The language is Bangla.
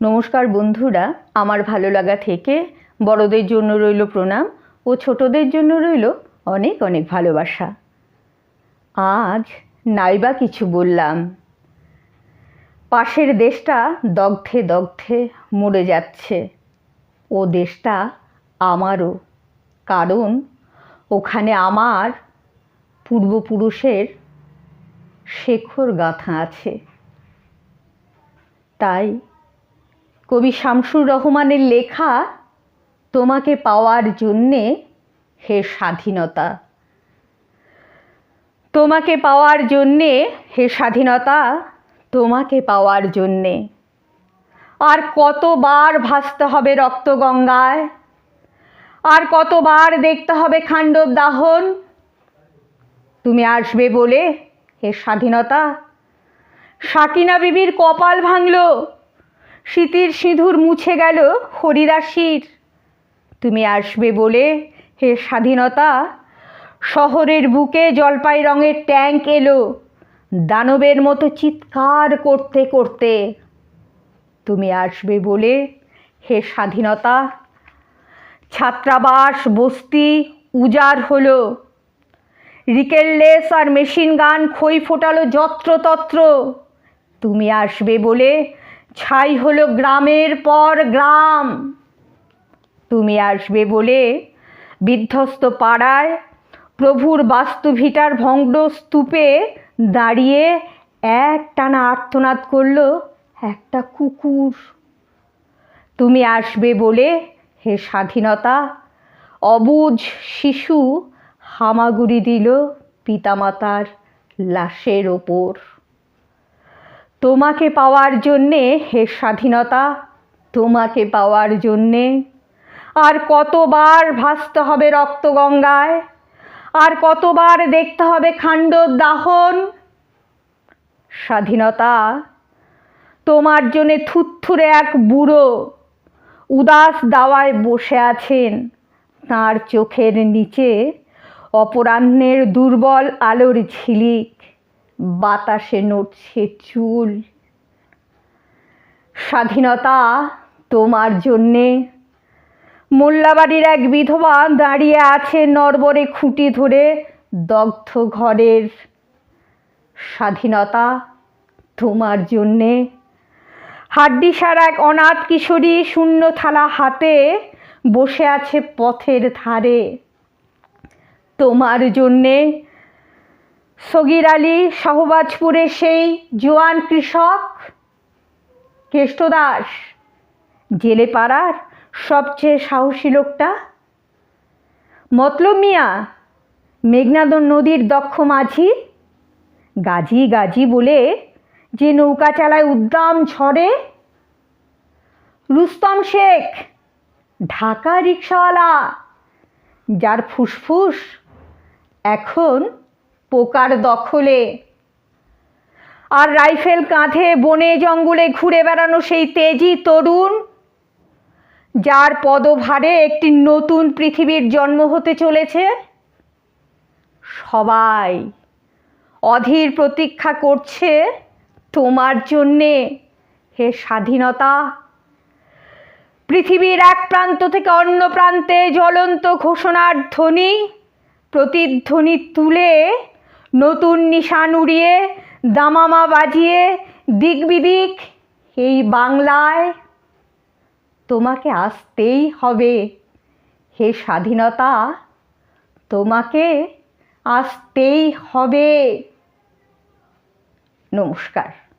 নমস্কার বন্ধুরা, আমার ভালো লাগা থেকে বড়দের জন্য রইল প্রণাম ও ছোটদের জন্য রইল অনেক অনেক ভালোবাসা। আজ নাইবা কিছু বললাম। পাশের দেশটা দগ্ধে দগ্ধে মরে যাচ্ছে। ও দেশটা আমারও, কারণ ওখানে আমার পূর্বপুরুষের শেখর গাঁথা আছে। তাই কবি শামসুর রহমানের লেখা, তোমাকে পাওয়ার জন্যে হে স্বাধীনতা। তোমাকে পাওয়ার জন্যে হে স্বাধীনতা, তোমাকে পাওয়ার জন্যে। আর কতবার ভাসতে হবে রক্তগঙ্গায় আর কতবার দেখতে হবে খাণ্ডব দাহন, তুমি আসবে বলে হে স্বাধীনতা। সাকিনা বিবির কপাল ভাঙল স্মৃতির সিঁদুর মুছে গেল হরিদাসীর। তুমি আসবে বলে হে স্বাধীনতা, শহরের বুকে জলপাই রঙের ট্যাঙ্ক এলো, দানবের মতো চিৎকার করতে করতে। তুমি আসবে বলে হে স্বাধীনতা, ছাত্রাবাস, বস্তি উজাড় হলো। রিকেললেস আর মেশিন গান খই ফোটালো যত্রতত্র। তুমি আসবে বলে ছাই হলো গ্রামের পর গ্রাম। তুমি আসবে বলে বিধ্বস্ত পাড়ায় প্রভুর বাস্তুভিটার ভগ্ন স্তূপে দাঁড়িয়ে এক টানা আর্তনাদ করল একটা কুকুর। তুমি আসবে বলে হে স্বাধীনতা, অবুঝ শিশু হামাগুড়ি দিল পিতামাতার লাশের ওপর। তোমাকে পাওয়ার জন্যে হে স্বাধীনতা, তোমাকে পাওয়ার জন্যে। আর কতবার ভাসতে হবে রক্তগঙ্গায় আর কতবার দেখতে হবে খাণ্ড দাহন। স্বাধীনতা, তোমার জন্যে থুত্থুরে এক বুড়ো উদাস দাওয়ায় বসে আছেন। তার চোখের নিচে অপরাহ্নের দুর্বল আলোর ঝিলিক। বাতাসে নড়ছে চুল। স্বাধীনতা তোমার জন্যে। মোল্লাবাড়ির এক বিধবা দাঁড়িয়ে আছে নরবরে খুঁটি ধরে দগ্ধ ঘরের। স্বাধীনতা তোমার জন্যে। হাড্ডিসার এক অনাথ কিশোরী শূন্য থালা হাতে বসে আছে পথের ধারে। তোমার জন্যে সগির আলী শাহবাজপুরে সেই জোয়ান কৃষক কেষ্টদাস জেলে পাড়ার সবচেয়ে সাহসী লোকটা। মতলব মিয়া, মেঘনাদন নদীর দক্ষ মাঝি, গাজি গাজি বলে যে নৌকা চালায় উদ্দাম ঝড়ে। রুস্তম শেখ, ঢাকা রিক্সাওয়ালা, যার ফুসফুস এখন পোকার দখলে। আর রাইফেল কাঁধে বনে জঙ্গলে ঘুরে বেড়ানো সেই তেজি তরুণ, যার পদভারে একটি নতুন পৃথিবীর জন্ম হতে চলেছে। সবাই অধীর প্রতীক্ষা করছে, তোমার জন্যে হে স্বাধীনতা। পৃথিবীর এক প্রান্ত থেকে অন্য প্রান্তে জ্বলন্ত ঘোষণার ধ্বনি, প্রতিধ্বনি তুলে নতুন নিশান উড়িয়ে, দামামা বাজিয়ে দিক বিদিক এই বাংলায় তোমাকে আসতেই হবে। হে স্বাধীনতা, তোমাকে আসতেই হবে। নমস্কার।